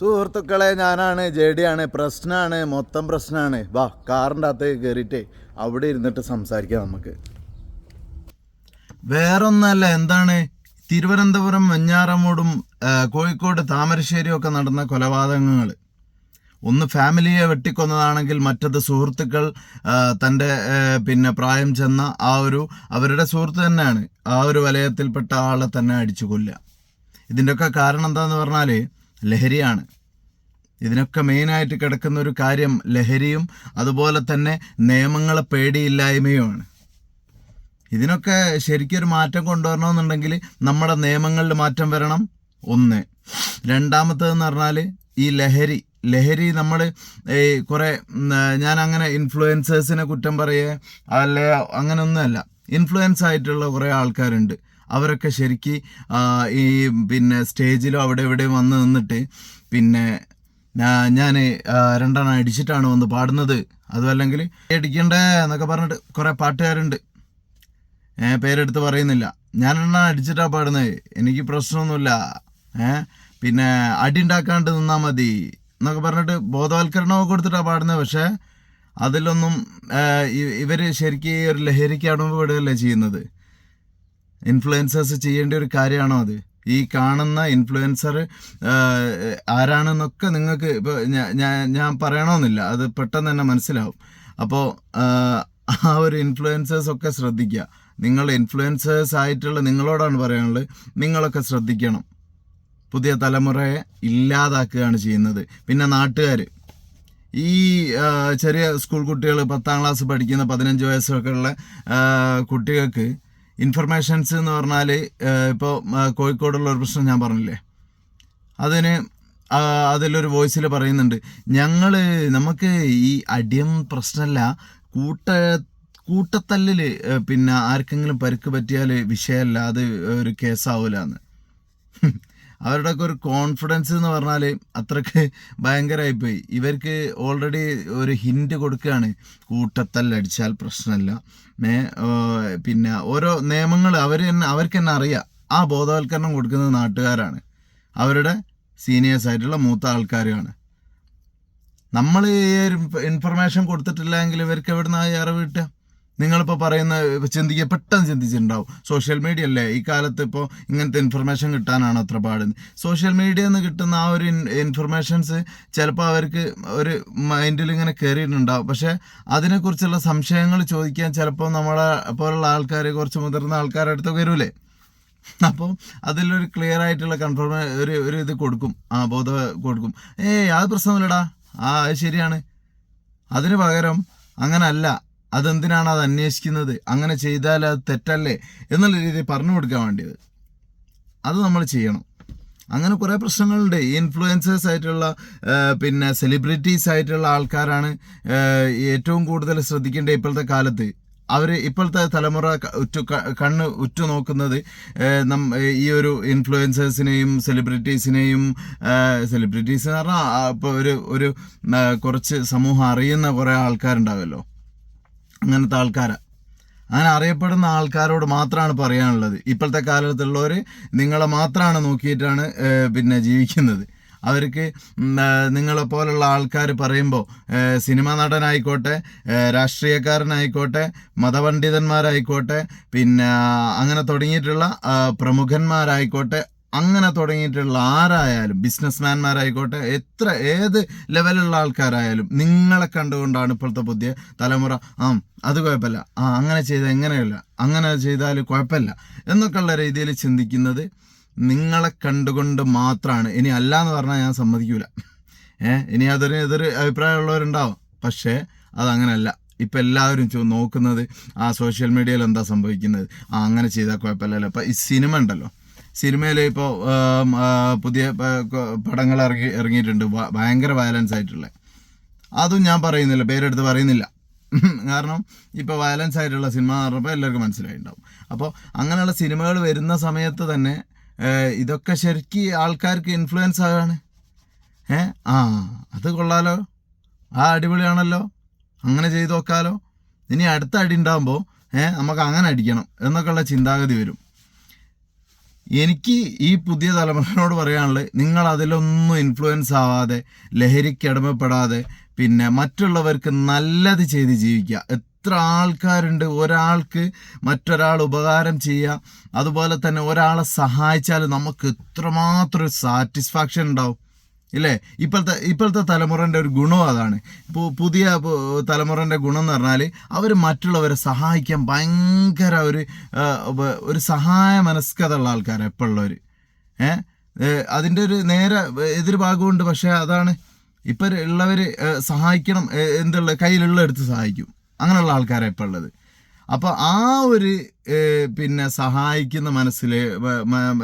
സുഹൃത്തുക്കളെ ഞാനാണ് ജെഡിയാണ് പ്രശ്നമാണ് മൊത്തം പ്രശ്നമാണ് വാ കാറിന്റെ അകത്ത് കയറിയിട്ട് അവിടെ ഇരുന്നിട്ട് സംസാരിക്കാം നമുക്ക്. വേറൊന്നല്ല എന്താണ്? തിരുവനന്തപുരം വെഞ്ഞാറമൂടും കോഴിക്കോട് താമരശ്ശേരിയും ഒക്കെ നടന്ന കൊലപാതകങ്ങൾ ഒന്ന് ഫാമിലിയെ വെട്ടിക്കൊന്നതാണെങ്കിൽ മറ്റത് സുഹൃത്തുക്കൾ തന്റെ പിന്നെ പ്രായം ചെന്ന ആ ഒരു അവരുടെ സുഹൃത്ത് തന്നെയാണ്. ആ ഒരു വലയത്തിൽപ്പെട്ട ആളെ തന്നെ അടിച്ചു കൊല്ലുക. ഇതിന്റെയൊക്കെ കാരണം എന്താണെന്ന് പറഞ്ഞാൽ ലഹരിയാണ്. ഇതിനൊക്കെ മെയിനായിട്ട് കിടക്കുന്ന ഒരു കാര്യം ലഹരിയും അതുപോലെ തന്നെ നിയമങ്ങളെ പേടിയില്ലായ്മയുമാണ്. ഇതിനൊക്കെ ശരിക്കൊരു മാറ്റം കൊണ്ടുവരണമെന്നുണ്ടെങ്കിൽ നമ്മുടെ നിയമങ്ങളിൽ മാറ്റം വരണം. ഒന്ന്. രണ്ടാമത്തേതെന്ന് പറഞ്ഞാൽ ഈ ലഹരി. ലഹരി നമ്മൾ ഈ കുറേ ഞാൻ അങ്ങനെ ഇൻഫ്ലുവൻസേഴ്സിനെ കുറ്റം പറയുക അല്ലെ അങ്ങനെയൊന്നുമല്ല. ഇൻഫ്ലുവൻസ് ആയിട്ടുള്ള കുറേ ആൾക്കാരുണ്ട്. അവരൊക്കെ ശരിക്ക് ഈ പിന്നെ സ്റ്റേജിലോ അവിടെ ഇവിടെയും വന്ന് നിന്നിട്ട് പിന്നെ ഞാൻ രണ്ടെണ്ണം അടിച്ചിട്ടാണ് വന്ന് പാടുന്നത്. അതുമല്ലെങ്കിൽ അടിക്കണ്ടേ എന്നൊക്കെ പറഞ്ഞിട്ട് കുറേ പാട്ടുകാരുണ്ട്. പേരെടുത്ത് പറയുന്നില്ല. ഞാൻ എണ്ണ അടിച്ചിട്ടാണ് പാടുന്നത്. എനിക്ക് പ്രശ്നമൊന്നുമില്ല. പിന്നെ അടി ഉണ്ടാക്കാണ്ട് നിന്നാൽ മതി എന്നൊക്കെ പറഞ്ഞിട്ട് ബോധവൽക്കരണമൊക്കെ കൊടുത്തിട്ടാണ് പാടുന്നത്. പക്ഷേ അതിലൊന്നും ഇവർ ശരിക്കും ഈ ഒരു ലഹരിക്ക് വിടുകയല്ലേ ചെയ്യുന്നത്? ഇൻഫ്ലുവൻസേഴ്സ് ചെയ്യേണ്ട ഒരു കാര്യമാണോ അത്? ഈ കാണുന്ന ഇൻഫ്ലുവൻസർ ആരാണെന്നൊക്കെ നിങ്ങൾക്ക് ഇപ്പോൾ ഞാൻ ഞാൻ പറയണമെന്നില്ല അത് പെട്ടെന്ന് തന്നെ മനസ്സിലാവും. അപ്പോൾ ആ ഒരു ഇൻഫ്ലുവൻസേഴ്സ് ഒക്കെ ശ്രദ്ധിക്കുക. നിങ്ങൾ ഇൻഫ്ലുവൻസേഴ്സ് ആയിട്ടുള്ള നിങ്ങളോടാണ് പറയാനുള്ളത്. നിങ്ങളൊക്കെ ശ്രദ്ധിക്കണം. പുതിയ തലമുറയെ ഇല്ലാതാക്കുകയാണ് ചെയ്യുന്നത്. പിന്നെ നാട്ടുകാർ ഈ ചെറിയ സ്കൂൾ കുട്ടികൾ പത്താം ക്ലാസ് പഠിക്കുന്ന പതിനഞ്ച് വയസ്സൊക്കെ ഉള്ള കുട്ടികൾക്ക് ഇൻഫർമേഷൻസ് എന്ന് പറഞ്ഞാൽ ഇപ്പോൾ കോഴിക്കോടുള്ള ഒരു പ്രശ്നം ഞാൻ പറഞ്ഞില്ലേ? അതിന് അതിലൊരു വോയിസിൽ പറയുന്നുണ്ട് ഞങ്ങൾ നമുക്ക് ഈ അടിയം പ്രശ്നമല്ല കൂട്ട കൂട്ടത്തല്ലിൽ പിന്നെ ആർക്കെങ്കിലും പരുക്ക് പറ്റിയാൽ വിഷയമല്ല അത് ഒരു കേസാവൂല എന്ന് അവരുടെയൊക്കെ ഒരു കോൺഫിഡൻസ് എന്ന് പറഞ്ഞാൽ അത്രയ്ക്ക് ഭയങ്കരമായിപ്പോയി. ഇവർക്ക് ഓൾറെഡി ഒരു ഹിന്റ് കൊടുക്കുകയാണ് കൂട്ടത്തല്ലടിച്ചാൽ പ്രശ്നമല്ല. പിന്നെ ഓരോ നിയമങ്ങൾ അവർ തന്നെ അവർക്ക് തന്നെ അറിയാം. ആ ബോധവൽക്കരണം കൊടുക്കുന്നത് നാട്ടുകാരാണ്. അവരുടെ സീനിയേഴ്സ് ആയിട്ടുള്ള മൂത്ത ആൾക്കാരുമാണ്. നമ്മൾ ഈ ഒരു ഇൻഫർമേഷൻ കൊടുത്തിട്ടില്ലെങ്കിൽ ഇവർക്ക് എവിടെ ഈ അറിവ് കിട്ടുക? നിങ്ങളിപ്പോൾ പറയുന്ന ചിന്തിക്കുക പെട്ടെന്ന് ചിന്തിച്ചിട്ടുണ്ടാവും. സോഷ്യൽ മീഡിയ അല്ലേ? ഈ കാലത്ത് ഇപ്പോൾ ഇങ്ങനത്തെ ഇൻഫർമേഷൻ കിട്ടാനാണ് അത്ര പാടുന്നത്. സോഷ്യൽ മീഡിയയിൽ നിന്ന് കിട്ടുന്ന ആ ഒരു ഇൻഫർമേഷൻസ് ചിലപ്പോൾ അവർക്ക് ഒരു മൈൻഡിൽ ഇങ്ങനെ കയറിയിട്ടുണ്ടാവും പക്ഷേ അതിനെക്കുറിച്ചുള്ള സംശയങ്ങൾ ചോദിക്കാൻ ചിലപ്പോൾ നമ്മളെ പോലുള്ള ആൾക്കാർ കുറച്ച് മുതിർന്ന ആൾക്കാരുടെ അടുത്ത് വരൂലേ? അപ്പോൾ അതിലൊരു ക്ലിയർ ആയിട്ടുള്ള കൺഫർമ ഒരു ഒരു ഇത് കൊടുക്കും. ആ ബോധ കൊടുക്കും. ഏയ് അത് പ്രശ്നമില്ലടാ. ആ അത് ശരിയാണ്. അതിന് പകരം അങ്ങനല്ല. അതെന്തിനാണ് അത് അന്വേഷിക്കുന്നത്? അങ്ങനെ ചെയ്താൽ അത് തെറ്റല്ലേ? എന്നുള്ള രീതിയിൽ പറഞ്ഞു കൊടുക്കാൻ വേണ്ടിയത്. അത് നമ്മൾ ചെയ്യണം. അങ്ങനെ കുറേ പ്രശ്നങ്ങളുണ്ട്. ഇൻഫ്ലുവൻസേഴ്സ് ആയിട്ടുള്ള പിന്നെ സെലിബ്രിറ്റീസ് ആയിട്ടുള്ള ആൾക്കാരാണ് ഏറ്റവും കൂടുതൽ ശ്രദ്ധിക്കേണ്ട ഇപ്പോഴത്തെ കാലത്ത്. അവർ ഇപ്പോഴത്തെ തലമുറ ഉറ്റു കണ്ണ് ഉറ്റു നോക്കുന്നത് നം ഈ ഒരു ഇൻഫ്ലുവൻസേഴ്സിനെയും സെലിബ്രിറ്റീസിനെയും സെലിബ്രിറ്റീസ് എന്ന് പറഞ്ഞാൽ ഇപ്പോൾ ഒരു ഒരു കുറച്ച് സമൂഹം അറിയുന്ന കുറേ ആൾക്കാരുണ്ടാവുമല്ലോ അങ്ങനത്തെ ആൾക്കാരാണ് അങ്ങനെ അറിയപ്പെടുന്ന ആൾക്കാരോട് മാത്രമാണ് പറയാനുള്ളത്. ഇപ്പോഴത്തെ കാലത്തുള്ളവർ നിങ്ങളെ മാത്രമാണ് നോക്കിയിട്ടാണ് പിന്നെ ജീവിക്കുന്നത്. അവർക്ക് നിങ്ങളെ പോലുള്ള ആൾക്കാർ പറയുമ്പോൾ സിനിമ നടനായിക്കോട്ടെ രാഷ്ട്രീയക്കാരനായിക്കോട്ടെ മതപണ്ഡിതന്മാരായിക്കോട്ടെ പിന്നെ അങ്ങനെ തുടങ്ങിയിട്ടുള്ള പ്രമുഖന്മാരായിക്കോട്ടെ അങ്ങനെ തുടങ്ങിയിട്ടുള്ള ആരായാലും ബിസിനസ്മാൻമാരായിക്കോട്ടെ എത്ര ഏത് ലെവലുള്ള ആൾക്കാരായാലും നിങ്ങളെ കണ്ടുകൊണ്ടാണ് ഇപ്പോഴത്തെ പുതിയ തലമുറ ആ അത് കുഴപ്പമില്ല. ആ അങ്ങനെ ചെയ്താൽ എങ്ങനെയല്ല? അങ്ങനെ ചെയ്താൽ കുഴപ്പമില്ല. എന്നൊക്കെയുള്ള രീതിയിൽ ചിന്തിക്കുന്നത് നിങ്ങളെ കണ്ടുകൊണ്ട് മാത്രമാണ് ഇനി അല്ല എന്ന് പറഞ്ഞാൽ ഞാൻ സമ്മതിക്കൂല. ഏ ഇനി അതൊരു എതിര് അഭിപ്രായമുള്ളവരുണ്ടാവും. പക്ഷേ അതങ്ങനെയല്ല ഇപ്പം എല്ലാവരും നോക്കുന്നത് ആ സോഷ്യൽ മീഡിയയിൽ എന്താ സംഭവിക്കുന്നത്? ആ അങ്ങനെ ചെയ്താൽ കുഴപ്പമില്ലല്ലോ. ഇപ്പം ഈ സിനിമ ഉണ്ടല്ലോ. സിനിമയിൽ ഇപ്പോൾ പുതിയ പടങ്ങൾ ഇറങ്ങി ഇറങ്ങിയിട്ടുണ്ട്. ഭയങ്കര വയലൻസ് ആയിട്ടുള്ള. അതും ഞാൻ പറയുന്നില്ല. പേരെടുത്ത് പറയുന്നില്ല. കാരണം ഇപ്പോൾ വയലൻസ് ആയിട്ടുള്ള സിനിമ എന്ന് പറഞ്ഞപ്പോൾ എല്ലാവർക്കും മനസ്സിലായിട്ടുണ്ടാവും. അപ്പോൾ അങ്ങനെയുള്ള സിനിമകൾ വരുന്ന സമയത്ത് തന്നെ ഇതൊക്കെ ശരിക്ക് ആൾക്കാർക്ക് ഇൻഫ്ലുവൻസ് ആകാണ്. ഏ ആ അത് കൊള്ളാലോ. ആ അടിപൊളിയാണല്ലോ. അങ്ങനെ ചെയ്തു നോക്കാലോ. ഇനി അടുത്ത അടി ഉണ്ടാകുമ്പോൾ ഏഹ് നമുക്ക് അങ്ങനെ അടിക്കണം എന്നൊക്കെയുള്ള ചിന്താഗതി വരും. എനിക്ക് ഈ പുതിയ തലമുറയോട് പറയാനുള്ളത് നിങ്ങൾ അതിലൊന്നും ഇൻഫ്ലുവൻസ് ആവാതെ ലഹരിക്ക് അടിമപ്പെടാതെ പിന്നെ മറ്റുള്ളവർക്ക് നല്ലത് ചെയ്ത് ജീവിക്കുക. എത്ര ആൾക്കാരുണ്ട് ഒരാൾക്ക് മറ്റൊരാൾ ഉപകാരം ചെയ്യുക അതുപോലെ തന്നെ ഒരാളെ സഹായിച്ചാൽ നമുക്ക് എത്രമാത്രം സാറ്റിസ്ഫാക്ഷൻ ഉണ്ടാവും. ഇല്ലേ? ഇപ്പോഴത്തെ ഇപ്പോഴത്തെ തലമുറന്റെ ഒരു ഗുണം അതാണ്. ഇപ്പോൾ പുതിയ തലമുറേന്റെ ഗുണം എന്ന് പറഞ്ഞാൽ അവർ മറ്റുള്ളവരെ സഹായിക്കാൻ ഭയങ്കര ഒരു ഒരു സഹായ മനസ്കത ഉള്ള ആൾക്കാർ എപ്പോഴുള്ളവർ ഏ? അതിന്റെ ഒരു നേരെ എതിർഭാഗമുണ്ട്. പക്ഷേ അതാണ് ഇപ്പം ഉള്ളവർ സഹായിക്കണം എന്തുള്ള കയ്യിലുള്ള എടുത്ത് സഹായിക്കും. അങ്ങനെയുള്ള ആൾക്കാരാണ് ഇപ്പോൾ ഉള്ളത്. അപ്പോൾ ആ ഒരു പിന്നെ സഹായിക്കുന്ന മനസ്സിലെ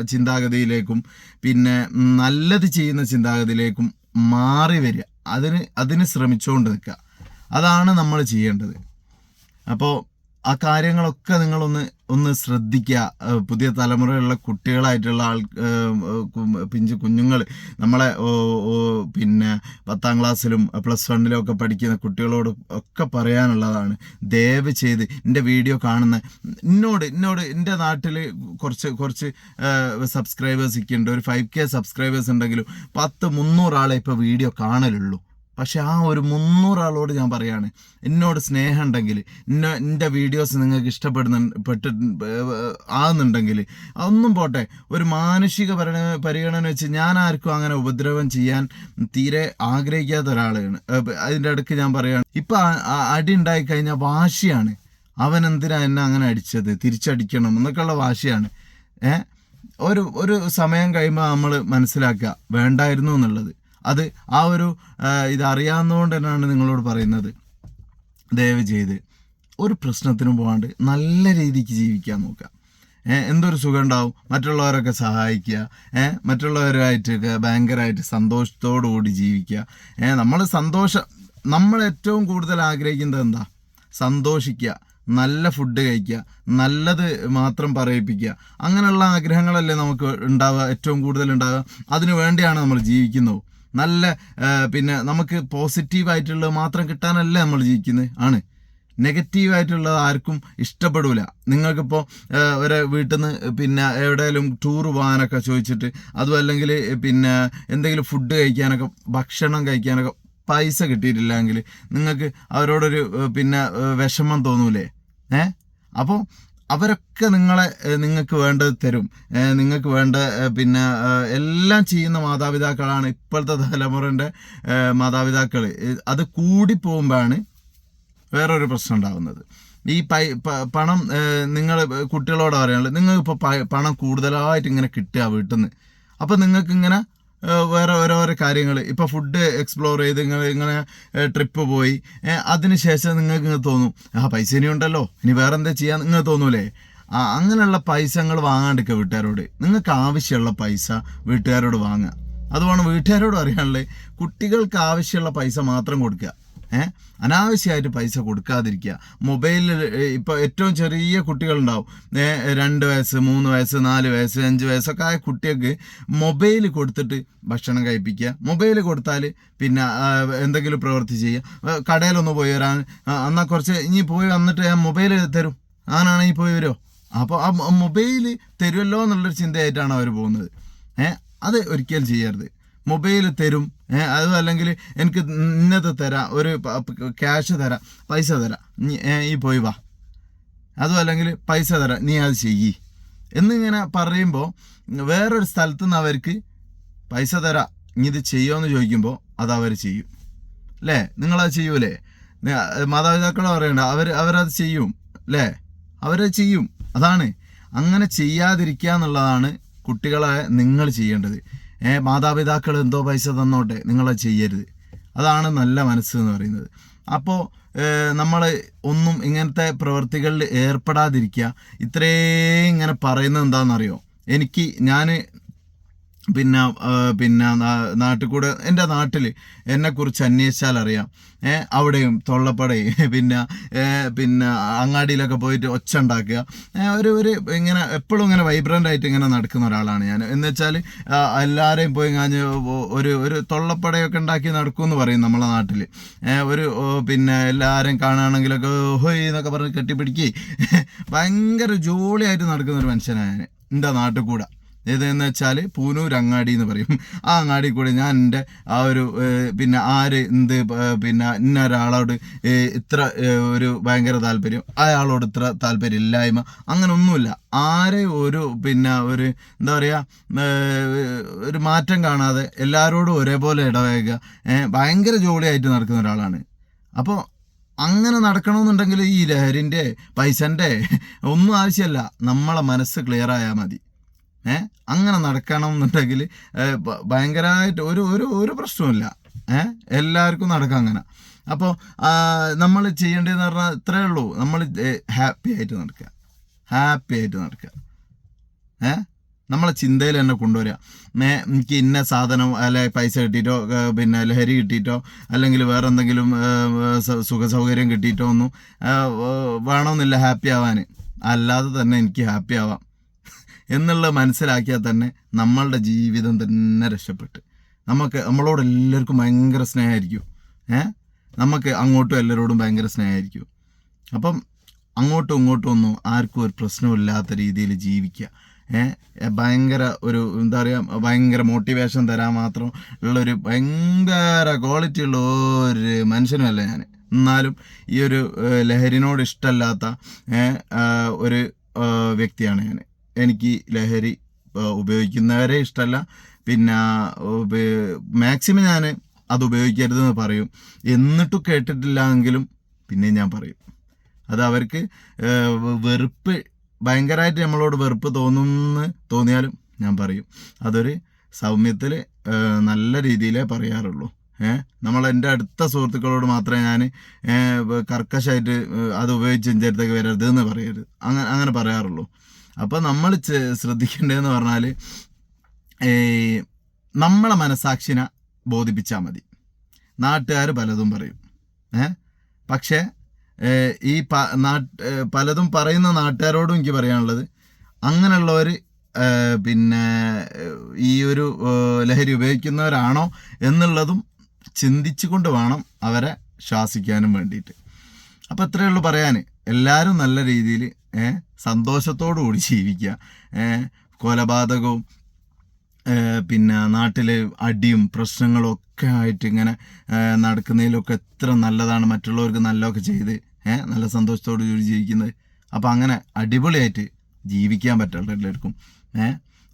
ചിന്താഗതിയിലേക്കും പിന്നെ നല്ലത് ചെയ്യുന്ന ചിന്താഗതിയിലേക്കും മാറി വരിക. അതിന് അതിന് ശ്രമിച്ചുകൊണ്ട് നിൽക്കുക. അതാണ് നമ്മൾ ചെയ്യേണ്ടത്. അപ്പോൾ ആ കാര്യങ്ങളൊക്കെ നിങ്ങളൊന്ന് ഒന്ന് ശ്രദ്ധിക്കുക. പുതിയ തലമുറയിലുള്ള കുട്ടികളായിട്ടുള്ള ആൾ പിഞ്ചു കുഞ്ഞുങ്ങൾ നമ്മളെ പിന്നെ പത്താം ക്ലാസ്സിലും പ്ലസ് വണ്ണിലും ഒക്കെ പഠിക്കുന്ന കുട്ടികളോട് ഒക്കെ പറയാനുള്ളതാണ്. ദയവ് ചെയ്ത് എന്റെ വീഡിയോ കാണുന്ന എന്നോട് എന്നോട് എന്റെ നാട്ടിൽ കുറച്ച് കുറച്ച് സബ്സ്ക്രൈബേഴ്സ് ഒക്കെ ഉണ്ട്. ഒരു ഫൈവ് കെ സബ്സ്ക്രൈബേഴ്സ് ഉണ്ടെങ്കിലും പത്ത് മുന്നൂറാളെ ഇപ്പോൾ വീഡിയോ കാണലുള്ളൂ. പക്ഷെ ആ ഒരു മുന്നൂറാളോട് ഞാൻ പറയാണ് എന്നോട് സ്നേഹം ഉണ്ടെങ്കിൽ എന്റെ വീഡിയോസ് നിങ്ങൾക്ക് ഇഷ്ടപ്പെടുന്ന പെട്ട് ആകുന്നുണ്ടെങ്കിൽ അതൊന്നും പോട്ടെ. ഒരു മാനുഷിക പരിഗണന പരിഗണന വെച്ച് ഞാൻ ആർക്കും അങ്ങനെ ഉപദ്രവം ചെയ്യാൻ തീരെ ആഗ്രഹിക്കാത്ത ഒരാളാണ്. അതിന്റെ ഇടയ്ക്ക് ഞാൻ പറയുകയാണ് ഇപ്പം അടി ഉണ്ടായി കഴിഞ്ഞാൽ വാശിയാണ്. അവൻ എന്തിനാ എന്നെ അങ്ങനെ അടിച്ചത്? തിരിച്ചടിക്കണം എന്നൊക്കെയുള്ള വാശിയാണ്. ഏഹ് ഒരു ഒരു സമയം കഴിയുമ്പോൾ നമ്മൾ മനസ്സിലാക്കുക വേണ്ടായിരുന്നു എന്നുള്ളത്. അത് ആ ഒരു ഇതറിയാവുന്നതുകൊണ്ട് തന്നെയാണ് നിങ്ങളോട് പറയുന്നത്. ദയവ് ചെയ്ത് ഒരു പ്രശ്നത്തിനും പോകാണ്ട് നല്ല രീതിക്ക് ജീവിക്കാൻ നോക്കുക. എന്തൊരു സുഖം ഉണ്ടാവും മറ്റുള്ളവരൊക്കെ സഹായിക്കുക. മറ്റുള്ളവരുമായിട്ടൊക്കെ ഭയങ്കരമായിട്ട് സന്തോഷത്തോടു കൂടി ജീവിക്കുക നമ്മൾ സന്തോഷം നമ്മൾ ഏറ്റവും കൂടുതൽ ആഗ്രഹിക്കുന്നത് എന്താ? സന്തോഷിക്കുക. നല്ല ഫുഡ് കഴിക്കുക. നല്ലത് മാത്രം പറയിപ്പിക്കുക. അങ്ങനെയുള്ള ആഗ്രഹങ്ങളല്ലേ നമുക്ക് ഉണ്ടാവുക ഏറ്റവും കൂടുതൽ ഉണ്ടാവുക. അതിനു വേണ്ടിയാണ് നമ്മൾ ജീവിക്കുന്നത്. നല്ല പിന്നെ നമുക്ക് പോസിറ്റീവായിട്ടുള്ളത് മാത്രം കിട്ടാനല്ല നമ്മൾ ജീവിക്കുന്നത് ആണ്. നെഗറ്റീവായിട്ടുള്ളത് ആർക്കും ഇഷ്ടപ്പെടില്ല നിങ്ങൾക്കിപ്പോൾ ഒരു വീട്ടിൽ നിന്ന് പിന്നെ എവിടെയെങ്കിലും ടൂർ പോകാനൊക്കെ ചോദിച്ചിട്ട് അതും അല്ലെങ്കിൽ പിന്നെ എന്തെങ്കിലും ഫുഡ് കഴിക്കാനൊക്കെ ഭക്ഷണം കഴിക്കാനൊക്കെ പൈസ കിട്ടിയിട്ടില്ലെങ്കിൽ നിങ്ങൾക്ക് അവരോടൊരു പിന്നെ വിഷമം തോന്നൂലേ? ഏ? അപ്പോൾ അവരൊക്കെ നിങ്ങളെ നിങ്ങൾക്ക് വേണ്ടത് തരും. നിങ്ങൾക്ക് വേണ്ട പിന്നെ എല്ലാം ചെയ്യുന്ന മാതാപിതാക്കളാണ് ഇപ്പോഴത്തെ തലമുറന്റെ മാതാപിതാക്കൾ അത് കൂടി പോകുമ്പോഴാണ് വേറൊരു പ്രശ്നം ഉണ്ടാകുന്നത്. ഈ പൈ പണം നിങ്ങൾ കുട്ടികളോട് പറയാനുള്ളത് നിങ്ങൾക്ക് ഇപ്പോൾ പണം കൂടുതലായിട്ട് ഇങ്ങനെ കിട്ടുക വീട്ടിൽ നിന്ന് അപ്പോൾ നിങ്ങൾക്ക് ഇങ്ങനെ ഏഹ്, വേറെ ഓരോരോ കാര്യങ്ങൾ ഇപ്പോൾ ഫുഡ് എക്സ്പ്ലോർ ചെയ്ത് നിങ്ങൾ ഇങ്ങനെ ട്രിപ്പ് പോയി. അതിനുശേഷം നിങ്ങൾക്ക് ഇങ്ങനെ തോന്നും. ആ പൈസ ഇനി ഉണ്ടല്ലോ. ഇനി വേറെ എന്താ ചെയ്യാൻ നിങ്ങൾ തോന്നൂലേ? ആ അങ്ങനെയുള്ള പൈസകൾ വാങ്ങാണ്ടിരിക്കുക വീട്ടുകാരോട്. നിങ്ങൾക്ക് ആവശ്യമുള്ള പൈസ വീട്ടുകാരോട് വാങ്ങുക. അതുമാണ് വീട്ടുകാരോട് അറിയാനുള്ളത്. കുട്ടികൾക്ക് ആവശ്യമുള്ള പൈസ മാത്രം കൊടുക്കുക. ഏഹ് അനാവശ്യമായിട്ട് പൈസ കൊടുക്കാതിരിക്കുക. മൊബൈലിൽ ഇപ്പോൾ ഏറ്റവും ചെറിയ കുട്ടികളുണ്ടാവും. രണ്ട് വയസ്സ് മൂന്ന് വയസ്സ് നാല് വയസ്സ് അഞ്ച് വയസ്സൊക്കെ ആയ കുട്ടികൾക്ക് മൊബൈൽ കൊടുത്തിട്ട് ഭക്ഷണം കഴിപ്പിക്കുക. മൊബൈൽ കൊടുത്താൽ പിന്നെ എന്തെങ്കിലും പ്രവൃത്തി ചെയ്യുക. കടയിലൊന്ന് പോയി വരാൻ എന്നാൽ കുറച്ച് ഇനി പോയി വന്നിട്ട് ഞാൻ മൊബൈൽ തരും. അങ്ങനാണെങ്കിൽ പോയി വരുമോ അപ്പോൾ ആ മൊബൈൽ തരുമല്ലോ എന്നുള്ളൊരു ചിന്തയായിട്ടാണ് അവർ പോകുന്നത്. ഏഹ് അത് ഒരിക്കലും ചെയ്യരുത്. മൊബൈൽ തരും. അതും അല്ലെങ്കിൽ എനിക്ക് ഇന്നത്തെ തരാം. ഒരു ക്യാഷ് തരാം. പൈസ തരാം. ഈ പോയി വാ. അതും അല്ലെങ്കിൽ പൈസ തരാം. നീ അത് ചെയ്യ്. എന്നിങ്ങനെ പറയുമ്പോൾ വേറൊരു സ്ഥലത്ത് നിന്ന് അവർക്ക് പൈസ തരാം. നീ ഇത് ചെയ്യുമോ ചോദിക്കുമ്പോൾ അത് അവർ ചെയ്യും. അല്ലേ നിങ്ങളത് ചെയ്യൂലേ? മാതാപിതാക്കൾ പറയണ്ട. അവർ അവരത് ചെയ്യും. അല്ലേ അവരത് ചെയ്യും. അതാണ്. അങ്ങനെ ചെയ്യാതിരിക്കുക എന്നുള്ളതാണ് കുട്ടികളെ നിങ്ങൾ ചെയ്യേണ്ടത്. മാതാപിതാക്കൾ എന്തോ പൈസ തന്നോട്ടെ നിങ്ങളത് ചെയ്യരുത്. അതാണ് നല്ല മനസ്സ് എന്ന് പറയുന്നത്. അപ്പോൾ നമ്മൾ ഒന്നും ഇങ്ങനത്തെ പ്രവൃത്തികളിൽ ഏർപ്പെടാതിരിക്കുക. ഇത്രയും ഇങ്ങനെ പറയുന്നത് എന്താണെന്നറിയോ? എനിക്ക് ഞാൻ പിന്നെ പിന്നെ നാട്ടിൽ കൂടെ എന്റെ നാട്ടിൽ എന്നെക്കുറിച്ച് അന്വേഷിച്ചാൽ അറിയാം. അവിടെയും തൊള്ളപ്പടയും പിന്നെ പിന്നെ അങ്ങാടിയിലൊക്കെ പോയിട്ട് ഒച്ച ഉണ്ടാക്കുക. ഒരു ഒരു ഇങ്ങനെ എപ്പോഴും ഇങ്ങനെ വൈബ്രന്റ് ആയിട്ട് ഇങ്ങനെ നടക്കുന്ന ഒരാളാണ് ഞാൻ. എന്ന് വെച്ചാൽ എല്ലാവരെയും പോയി ഞാൻ ഒരു ഒരു തൊള്ളപ്പടയൊക്കെ ഉണ്ടാക്കി നടക്കുമെന്ന് പറയും നമ്മളെ നാട്ടിൽ ഒരു പിന്നെ എല്ലാവരെയും കാണുകയാണെങ്കിലൊക്കെ ഹോയ് എന്നൊക്കെ പറഞ്ഞ് കെട്ടിപ്പിടിക്കുകയും. ഭയങ്കര ജോളിയായിട്ട് നടക്കുന്ന ഒരു മനുഷ്യനാണ് ഞാൻ എന്റെ നാട്ടിൽ കൂടെ. ഏതെന്ന് വെച്ചാൽ പൂനൂർ അങ്ങാടി എന്ന് പറയും. ആ അങ്ങാടി കൂടെ ഞാൻ എന്റെ ആ ഒരു പിന്നെ ആര് എന്ത് പിന്നെ ഇന്ന ഒരാളോട് ഇത്ര ഒരു ഭയങ്കര താല്പര്യം. അയാളോട് ഇത്ര താല്പര്യം ഇല്ലായ്മ. അങ്ങനെ ഒന്നുമില്ല. ആരെ ഒരു പിന്നെ ഒരു എന്താ പറയുക ഒരു മാറ്റം കാണാതെ എല്ലാവരോടും ഒരേപോലെ ഇടവേക ഭയങ്കര ജോളിയായിട്ട് നടക്കുന്ന ഒരാളാണ്. അപ്പോൾ അങ്ങനെ നടക്കണമെന്നുണ്ടെങ്കിൽ ഈ ലഹരിന്റെ പൈസന്റെ ഒന്നും ആവശ്യമല്ല. നമ്മളെ മനസ്സ് ക്ലിയർ ആയാൽ മതി. ഏ? അങ്ങനെ നടക്കണം എന്നുണ്ടെങ്കിൽ ഭയങ്കരമായിട്ട് ഒരു ഒരു ഒരു പ്രശ്നമില്ല ഏ? എല്ലാവർക്കും നടക്കാം അങ്ങനെ. അപ്പോൾ നമ്മൾ ചെയ്യേണ്ടതെന്ന് പറഞ്ഞാൽ ഇത്രയേ ഉള്ളൂ. നമ്മൾ ഹാപ്പി ആയിട്ട് നടക്കുക. ഹാപ്പി ആയിട്ട് നടക്കുക. ഏ? നമ്മളെ ചിന്തയിൽ തന്നെ കൊണ്ടുവരിക. എനിക്ക് ഇന്ന സാധനം അല്ലെ പൈസ കിട്ടിയിട്ടോ പിന്നെ ലഹരി കിട്ടിയിട്ടോ അല്ലെങ്കിൽ വേറെ എന്തെങ്കിലും സുഖ സൗകര്യം കിട്ടിയിട്ടോ ഒന്നും വേണമെന്നില്ല ഹാപ്പി ആവാൻ. അല്ലാതെ തന്നെ എനിക്ക് ഹാപ്പി ആവാം. എന്നുള്ളത് മനസ്സിലാക്കിയാൽ തന്നെ നമ്മളുടെ ജീവിതം തന്നെ രക്ഷപ്പെട്ട്. നമുക്ക് നമ്മളോട് എല്ലാവർക്കും ഭയങ്കര സ്നേഹമായിരിക്കും. ഏ? നമുക്ക് അങ്ങോട്ടും എല്ലാവരോടും ഭയങ്കര സ്നേഹമായിരിക്കും. അപ്പം അങ്ങോട്ടും ഇങ്ങോട്ടും ഒന്നും ആർക്കും ഒരു പ്രശ്നമില്ലാത്ത രീതിയിൽ ജീവിക്കുക. ഏഹ് ഭയങ്കര ഒരു എന്താ പറയുക ഭയങ്കര മോട്ടിവേഷൻ തരാൻ മാത്രം ഉള്ളൊരു ഭയങ്കര ക്വാളിറ്റി ഉള്ള ഒരു മനുഷ്യനുമല്ല ഞാൻ. എന്നാലും ഈ ഒരു ഏഹ്, ലഹരിനോട് ഇഷ്ടമല്ലാത്ത ഒരു വ്യക്തിയാണ് ഞാൻ. എനിക്ക് ലഹരി ഉപയോഗിക്കുന്നവരെ ഇഷ്ടമല്ല പിന്നെ മാക്സിമം ഞാൻ അത് ഉപയോഗിക്കരുതെന്ന് പറയും. എന്നിട്ടും കേട്ടിട്ടില്ല എങ്കിലും പിന്നെ ഞാൻ പറയും. അത് അവർക്ക് വെറുപ്പ് ഭയങ്കരമായിട്ട് നമ്മളോട് വെറുപ്പ് തോന്നുന്നു തോന്നിയാലും ഞാൻ പറയും. അതൊരു സൗമ്യത്തിൽ നല്ല രീതിയിലേ പറയാറുള്ളൂ. ഏഹ് നമ്മൾ എന്റെ അടുത്ത സുഹൃത്തുക്കളോട് മാത്രമേ ഞാൻ കർക്കശമായിട്ട് അത് ഉപയോഗിച്ച് എന്റെ വരരുതെന്ന് പറയരുത്. അങ്ങനെ അങ്ങനെ പറയാറുള്ളൂ. അപ്പോൾ നമ്മൾ ശ്രദ്ധിക്കേണ്ടതെന്ന് പറഞ്ഞാൽ നമ്മളെ മനസാക്ഷിനെ ബോധിപ്പിച്ചാൽ മതി. നാട്ടുകാർ പലതും പറയും. ഏ? പക്ഷേ ഈ പ നാട്ട് പലതും പറയുന്ന നാട്ടുകാരോടും എനിക്ക് പറയാനുള്ളത് അങ്ങനെയുള്ളവർ പിന്നെ ഈ ഒരു ലഹരി ഉപയോഗിക്കുന്നവരാണോ എന്നുള്ളതും ചിന്തിച്ചുകൊണ്ട് വേണം അവരെ ശ്വാസിക്കാനും വേണ്ടിയിട്ട്. അപ്പോൾ അത്രയേ ഉള്ളൂ പറയാൻ എല്ലാവരും നല്ല രീതിയിൽ സന്തോഷത്തോടു കൂടി ജീവിക്കുക. കൊലപാതകവും പിന്നെ നാട്ടിൽ അടിയും പ്രശ്നങ്ങളും ഒക്കെ ആയിട്ട് ഇങ്ങനെ നടക്കുന്നതിലൊക്കെ എത്ര നല്ലതാണ് മറ്റുള്ളവർക്ക് നല്ലതൊക്കെ ചെയ്ത് നല്ല സന്തോഷത്തോടു കൂടി ജീവിക്കുന്നത്. അപ്പം അങ്ങനെ അടിപൊളിയായിട്ട് ജീവിക്കാൻ പറ്റുള്ളൂ എല്ലാവർക്കും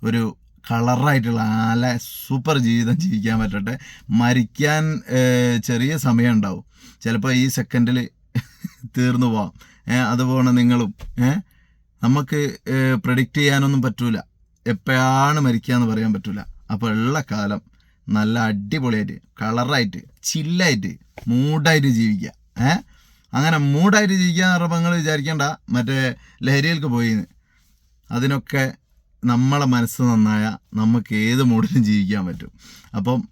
ഒരു കളറായിട്ടുള്ള നല്ല സൂപ്പർ ജീവിതം ജീവിക്കാൻ പറ്റട്ടെ. മരിക്കാൻ ചെറിയ സമയം ഉണ്ടാവും ചിലപ്പോൾ ഈ സെക്കൻഡിൽ തീർന്നു പോവാം. അതുപോലെ നിങ്ങളും ഏഹ്, നമുക്ക് പ്രഡിക്റ്റ് ചെയ്യാനൊന്നും പറ്റൂല. എപ്പോഴാണ് മരിക്കുക എന്ന് പറയാൻ പറ്റൂല. അപ്പോൾ ഉള്ള കാലം നല്ല അടിപൊളിയായിട്ട് കളറായിട്ട് ചില്ലായിട്ട് മൂഡായിട്ട് ജീവിക്കുക ഏ? അങ്ങനെ മൂഡായിട്ട് ജീവിക്കുക എന്ന് പറയുമ്പോൾ നിങ്ങൾ വിചാരിക്കേണ്ട. മറ്റേ ലഹരിയിലേക്ക് പോയി അതിനൊക്കെ നമ്മളെ മനസ്സ് നന്നായ നമുക്ക് ഏത് മൂഡിലും ജീവിക്കാൻ പറ്റും. അപ്പം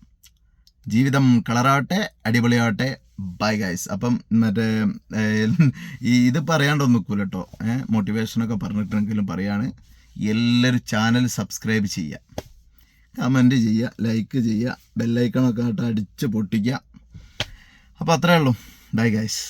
ജീവിതം കളറാവട്ടെ അടിപൊളിയാവട്ടെ. ബൈ ഗൈസ് അപ്പം മറ്റേ ഇത് പറയാണ്ടൊന്നും നിൽക്കൂല കേട്ടോ മോട്ടിവേഷനൊക്കെ പറഞ്ഞിട്ടുണ്ടെങ്കിലും പറയാണ്. എല്ലാവരും ചാനൽ സബ്സ്ക്രൈബ് ചെയ്യുക കമന്റ് ചെയ്യുക ലൈക്ക് ചെയ്യുക ബെല്ലൈക്കണൊക്കെ ആയിട്ട് അടിച്ച് പൊട്ടിക്കുക അപ്പോൾ അത്രേ ഉള്ളൂ. Bye guys